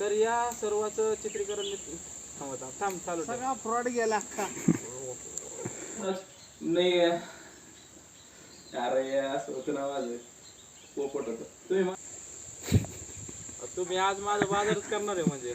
तर या सर्वाचं चित्रीकरण मी थांब थांब थांब चालू ठेव. सगळा फ्रॉड गेला अख्खा. नाही अरे असं होतं ना माझं. पोपट होतं. तुम्ही मा- तुम्ही आज माझा बाजारच करणार आहे म्हणजे.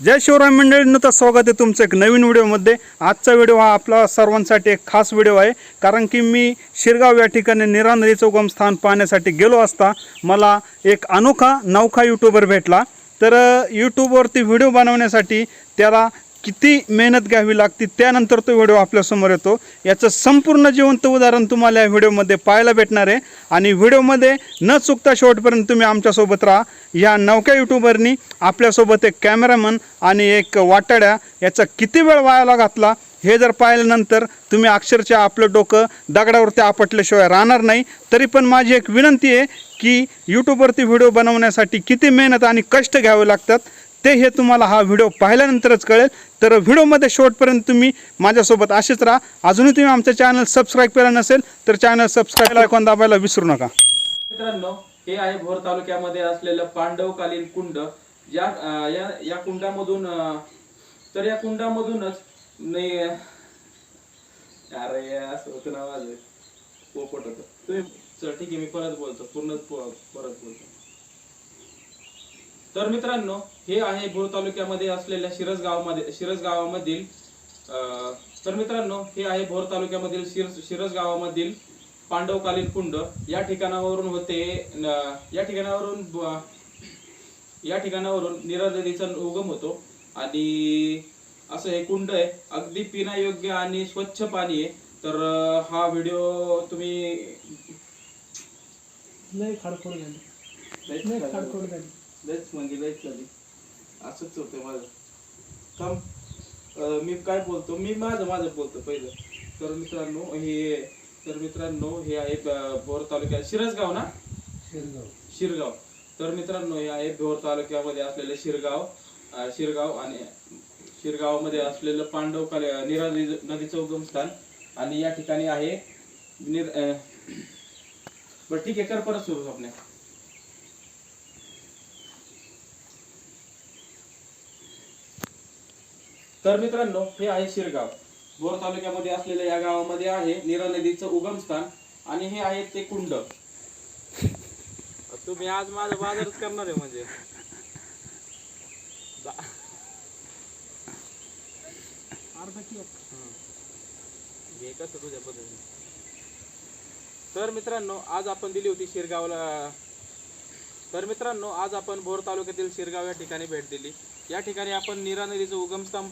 जय शिवराय मंडळींनो तर स्वागत आहे तुमचं एक नवीन व्हिडिओमध्ये. आजचा व्हिडिओ हा आपला सर्वांसाठी एक खास व्हिडिओ आहे. कारण की मी शिरगाव या ठिकाणी निरानरी चौगम उगमस्थान पाहण्यासाठी गेलो असता मला एक अनोखा नौखा यूट्यूबर भेटला. तर यूट्यूबवरती व्हिडिओ बनवण्यासाठी त्याला किती मेहनत घ्यावी लागते त्यानंतर तो व्हिडिओ आपल्यासमोर येतो. याचं संपूर्ण जिवंत उदाहरण तुम्हाला या व्हिडिओमध्ये पाहायला भेटणार आहे. आणि व्हिडिओमध्ये न चुकता शेवटपर्यंत तुम्ही आमच्यासोबत राहा. या नवक्या यूट्यूबरनी आपल्यासोबत एक कॅमेरामन आणि एक वाटाड्या याचा किती वेळ वायाला घातला हे जर पाहिल्यानंतर तुम्ही अक्षरशः आपलं डोकं दगडावरती आपटल्याशिवाय राहणार नाही. तरी पण माझी एक विनंती आहे की यूट्यूबवरती व्हिडिओ बनवण्यासाठी किती मेहनत आणि कष्ट घ्यावे लागतात. ते हे तुम्हाला हा व्हिडिओ पाहिल्यानंतरच कळेल. तर व्हिडिओमध्ये शेवटपर्यंत तुम्ही माझ्यासोबत असेच राहा. अजूनही तुम्ही आमचं चॅनल सबस्क्राईब केलं नसेल तर चॅनल सबस्क्राईब ऐकून दाबायला विसरू नका. मित्रांनो हे आहे भोर तालुक्यामध्ये असलेलं पांडवकालीन कुंड. या या या कुंडामधून तर या कुंडामधूनच नाही अरे असं होतं ना माझं. पोपट होतं. तुम्ही चल ठीक आहे मी परत बोलतो. पूर्ण परत बोलतो. तर मित्रांनो हे आहे भोर तालुक्यामध्ये असलेल्या शिरस गावामध्ये शिरस गावामधील तर मित्रांनो हे आहे भोर तालुक्यामधील शिर शिरस गावामधील पांडवकालीन कुंड. या ठिकाणावरून होते या ठिकाणावरून या ठिकाणावरून नीरा नदीचा उगम होतो. आणि असं हे कुंड आहे अगदी पिण्यायोग्य आणि स्वच्छ पाणी आहे. तर हा व्हिडिओ तुम्ही लय खडखड झाली. झाली. खडखड झाली. लयच म्हणजे लयच झाली. असंच होतं माझं. थांब. मी काय बोलतो? मी माझं माझं बोलतो पहिलं. तर मित्रांनो हे तर मित्रांनो हे आहे भोर तालुक्यात शिरसगाव ना? शिरगाव. तर मित्रांनो हे आहे भोर तालुक्यामध्ये असलेले शिरगाव शिरगाव आणि शिरगावामध्ये असलेलं पांडव काले निरा नदी- नदीचं उगमस्थान आणि या ठिकाणी आहे निर बरं ठीक आहे कर परत सुरू आपल्या तर मित्रांनो हे आहे शिरगाव. बोर तालुक्यामध्ये असलेल्या या गावामध्ये आहे नीरा नदीचं उगमस्थान आणि हे आहे ते कुंड. तुम्ही आज माझा बाजारच करणार आहे म्हणजे. घे कसं तुझ्या पद्धतीने? तर मित्रांनो आज आपण दिली होती शिरगावला तर मित्रांनो आज आपण भोर तालुक्यातील शिरगाव या ठिकाणी भेट दिली. या ठिकाणी आपण नीरा नदीचं उगमस्थान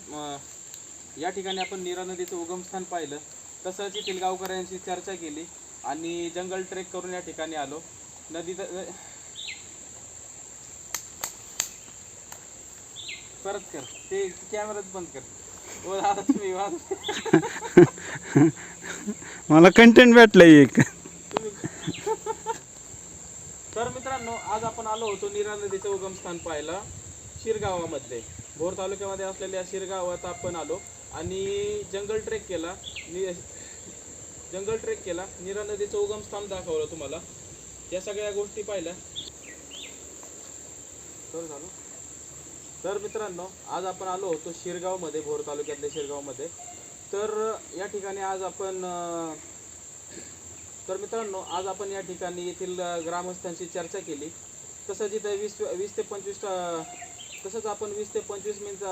या ठिकाणी आपण नीरा नदीचं उगमस्थान पाहिलं. तसंच येथील गावकऱ्यांशी चर्चा केली आणि जंगल ट्रेक करून या ठिकाणी आलो. नदी परत कर. ते कॅमेराच बंद कर. मला कंटेंट भेटलं एक तर मित्रांनो आज आपण आलो होतो नीरा नदीचं उगमस्थान पाहायला शिरगावामध्ये भोर तालुक्यामध्ये असलेल्या शिरगावात आपण आलो आणि जंगल ट्रेक केला. नि- जंगल ट्रेक केला. नीरा नदीचं उगमस्थान दाखवलं तुम्हाला. या सगळ्या गोष्टी पाहिल्या. तर झालं. तर मित्रांनो आज आपण आलो होतो शिरगावमध्ये भोर तालुक्यातल्या शिरगावमध्ये. तर या ठिकाणी आज आपण तर मित्रांनो आज आपण या ठिकाणी येथील ग्रामस्थांशी चर्चा केली. तसंच इथं वीस वीस ते पंचवीस तसंच आपण वीस ते पंचवीस मिनिट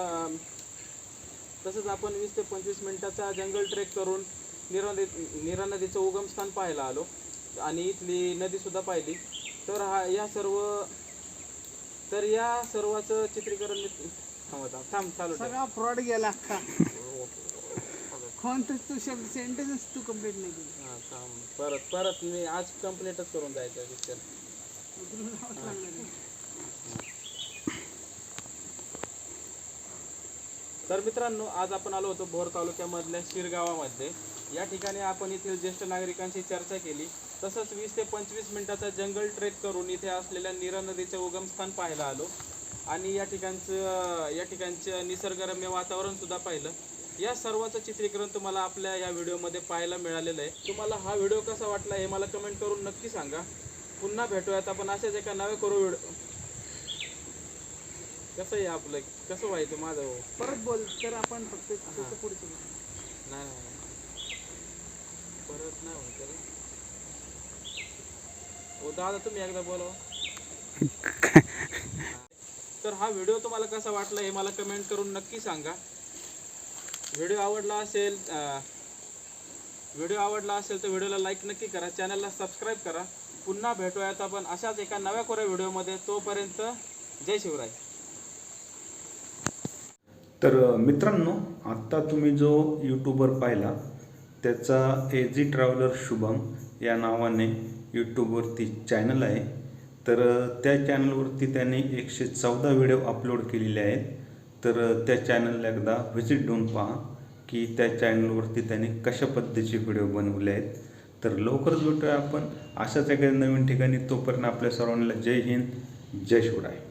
तसंच आपण वीस ते पंचवीस मिनिटाचा जंगल ट्रेक करून निरा निरा नदीचं उगमस्थान पाहायला आलो. आणि इथली नदीसुद्धा पाहिली. तर हा या सर्व तर या सर्वाचं चित्रीकरण थांबता थांब थांब थांब चालू सगळा फ्रॉड गेला अख्खा तू शब्द सेंटेन्स तू कंप्लीट नाही केली. हा, काम परत परत मी आज कम्प्लीटच करून जायचं पिक्चर तर मित्रांनो आज आपण आलो होतो भोर तालुक्यामधल्या शिरगावामध्ये. या ठिकाणी आपण येथील ज्येष्ठ नागरिकांशी चर्चा केली. तसंच वीस ते पंचवीस मिनिटाचा जंगल ट्रेक करून इथे असलेल्या नीरा नदीचे उगमस्थान पाहायला आलो. आणि या ठिकाणचं या ठिकाणचं निसर्गरम्य वातावरण सुद्धा पाहिलं. या सर्वाचं चित्रीकरण तुम्हाला आपल्या या व्हिडिओमध्ये पाहायला मिळालेलं आहे. तुम्हाला हा व्हिडिओ कसा वाटला हे मला कमेंट करून नक्की सांगा. पुन्हा भेटूयात आपण अशाच एका नव्या करू व्हिडिओ. कसं आहे आपलं? कसं व्हायचं माझं? हो? परत बोल तर आपण फक्त त्याचं पुढचं नाही नाही नाही. परत नाही रे. हो दादा तुम्ही एकदा बोला तर हा व्हिडिओ तुम्हाला कसा वाटला हे मला कमेंट करून नक्की सांगा. व्हिडिओ आवडला असेल व्हिडिओ आवडला असेल तर व्हिडिओला लाईक नक्की करा. चॅनलला सबस्क्राईब करा. पुन्हा भेटूयात आपण अशाच एका नव्या कोऱ्या व्हिडिओमध्ये तोपर्यंत जय शिवराय. तर मित्रांनो आत्ता तुम्ही जो यूट्यूबर पाहिला त्याचा ए ट्रॅव्हलर शुभम या नावाने यूट्यूबवरती चॅनल आहे. तर त्या चॅनलवरती त्याने एकशे चौदा व्हिडिओ अपलोड केलेले आहेत. तर त्या चॅनलला एकदा व्हिजिट देऊन पहा की त्या चॅनलवरती त्याने कशा पद्धतीचे व्हिडिओ बनवले आहेत. तर लवकरच भेटूया आपण. अशाच एखाद्या नवीन ठिकाणी. तोपर्यंत आपल्या सर्वांना जय हिंद जय शिवराय.